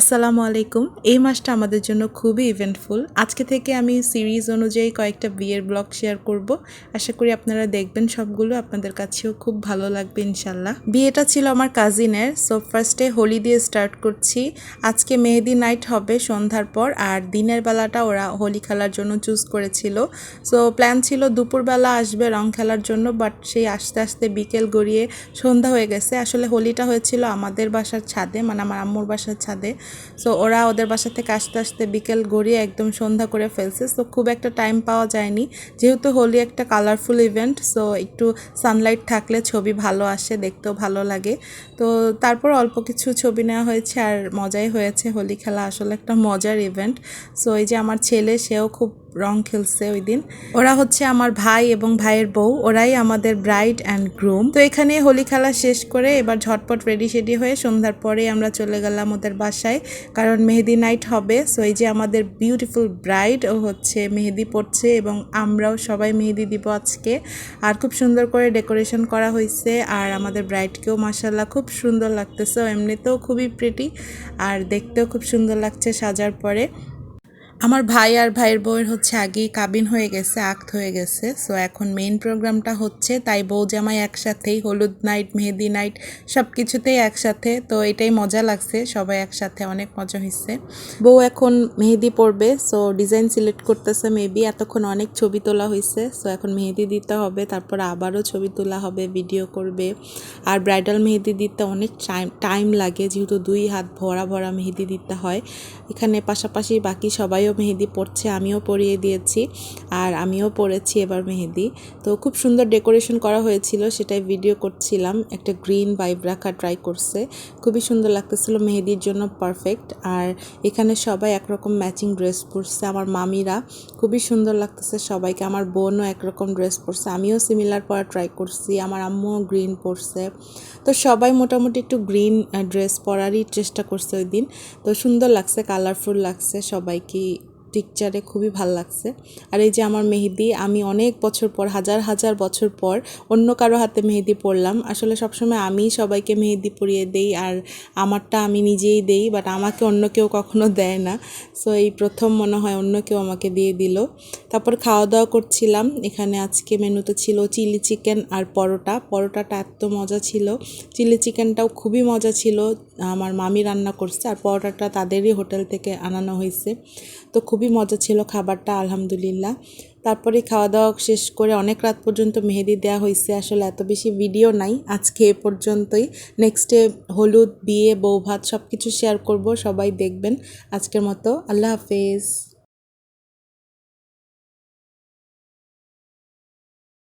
আসসালামু আলাইকুম। এই মাসটা আমাদের জন্য খুবই ইভেন্টফুল আজকে থেকে আমি সিরিজ অনুযায়ী কয়েকটা বিয়ের ব্লগ শেয়ার করব। আশা করি আপনারা দেখবেন সবগুলো, আপনাদের কাছেও খুব ভালো লাগবে ইনশাল্লাহ বিয়েটা ছিল আমার কাজিনের সো ফার্স্টে হোলি দিয়ে স্টার্ট করছি। আজকে মেহেদি নাইট হবে সন্ধ্যার পর, আর দিনের বেলাটা ওরা হোলি খেলার জন্য চুজ করেছিল। সো প্ল্যান ছিল দুপুরবেলা আসবে রং খেলার জন্য বাট সেই আস্তে আস্তে বিকেল গড়িয়ে সন্ধ্যা হয়ে গেছে। আসলে হোলিটা হয়েছিল আমাদের বাসার ছাদে মানে আমার আম্মুর বাসার ছাদে। সো ওরা ওদের বাসা থেকে আসতে আসতে বিকেল গড়িয়ে একদম সন্ধ্যা করে ফেলছে। সো খুব একটা টাইম পাওয়া যায়নি। যেহেতু হোলি একটা কালারফুল ইভেন্ট সো একটু সানলাইট থাকলে ছবি ভালো আসে, দেখতেও ভালো লাগে। তো, তারপর অল্প কিছু ছবি নেওয়া হয়েছে আর মজাই হয়েছে। হোলি খেলা আসলে একটা মজার ইভেন্ট সো এই যে আমার ছেলে, সেও খুব রং খেলছে ওই দিন। ওরা হচ্ছে আমার ভাই এবং ভাইয়ের বউ। ওরাই আমাদের ব্রাইড অ্যান্ড গ্রুম তো এখানে হোলি খেলা শেষ করে এবার ঝটপট রেডি সেডি হয়ে সন্ধ্যার পরে আমরা চলে গেলাম ওদের বাসায়। কারণ মেহেদি নাইট হবে। সো এই যে আমাদের বিউটিফুল ব্রাইড ও হচ্ছে মেহেদি পড়ছে এবং আমরাও সবাই মেহেদি দিব আজকে। আর খুব সুন্দর করে ডেকোরেশন করা হয়েছে। আর আমাদের ব্রাইডকেও মাসাল্লাহ খুব সুন্দর লাগতেছে। এমনিতেও খুবই প্রেটি আর দেখতেও খুব সুন্দর লাগছে সাজার পরে। আমার ভাই আর ভাইয়ের বউয়ের হচ্ছে আগেই কাবিন হয়ে গেছে, আক্ত হয়ে গেছে। সো এখন মেইন প্রোগ্রামটা হচ্ছে তাই বউ জামাই একসাথেই, হলুদ নাইট মেহেদি নাইট সব কিছুতেই একসাথে। তো এটাই মজা লাগছে, সবাই একসাথে অনেক মজা হয়েছে বউ এখন মেহেদি পরবে সো ডিজাইন সিলেক্ট করতেছে মেবি এতক্ষণ অনেক ছবি তোলা হয়েছে সো এখন মেহেদি দিতে হবে, তারপর আবারও ছবি তোলা হবে ভিডিও করবে। আর ব্রাইডাল মেহেদি দিতে অনেক টাইম টাইম লাগে, যেহেতু দুই হাত ভরা ভরা মেহেদি দিতে হয়। এখানে পাশাপাশি বাকি সবাই ভাইও মেহেদি পড়ছে আমিও পরিয়ে দিয়েছি আর আমিও পরেছি এবার মেহেদি তো খুব সুন্দর ডেকোরেশন করা হয়েছিল, সেটাই ভিডিও করছিলাম। একটা গ্রিন ভাইব রাখা ট্রাই করছে। খুবই সুন্দর লাগতেছিল মেহেদির জন্য পারফেক্ট আর এখানে সবাই একরকম ম্যাচিং ড্রেস পরছে, আমার মামিরা। খুবই সুন্দর লাগতেছে সবাইকে, আমার বোনও একরকম ড্রেস পরছে, আমিও সিমিলার পরা ট্রাই করছি, আমার আম্মুও গ্রিন পরছে। তো সবাই মোটামুটি একটু গ্রিন ড্রেস পরারই চেষ্টা করছে ওই দিন। তো সুন্দর লাগছে কালারফুল লাগছে সবাইকে পিকচারে খুবই ভালো লাগছে। আর এই যে আমার মেহেদি, আমি অনেক বছর পর, হাজার হাজার বছর পর অন্য কারও হাতে মেহেদি পরলাম। আসলে সবসময় আমি সবাইকে মেহেদি পরিয়ে দেই আর আমারটা আমি নিজেই দেই বাট আমাকে অন্য কেউ কখনো দেয় না। সো এই প্রথম মনে হয় অন্য কেউ আমাকে দিয়ে দিল। তারপর খাওয়া দাওয়া করছিলাম। এখানে আজকে মেনুতে ছিল চিলি চিকেন আর পরোটা। পরোটাটা এত মজা ছিল। চিলি চিকেনটাও খুবই মজা ছিল। আমার মামি রান্না করছে আর পরোটাটা তাদেরই হোটেল থেকে আনানো হয়েছে। তো খুবই মজা ছিল খাবারটা, আলহামদুলিল্লাহ। তারপরে খাওয়া দাওয়া শেষ করে অনেক রাত পর্যন্ত মেহেদি দেওয়া হয়েছে। আসলে এত বেশি ভিডিও নাই, আজকে এ পর্যন্তই। নেক্সটে হলুদ, বিয়ে বউ ভাত সব কিছু শেয়ার করব, সবাই দেখবেন। আজকের মতো আল্লাহ হাফেজ।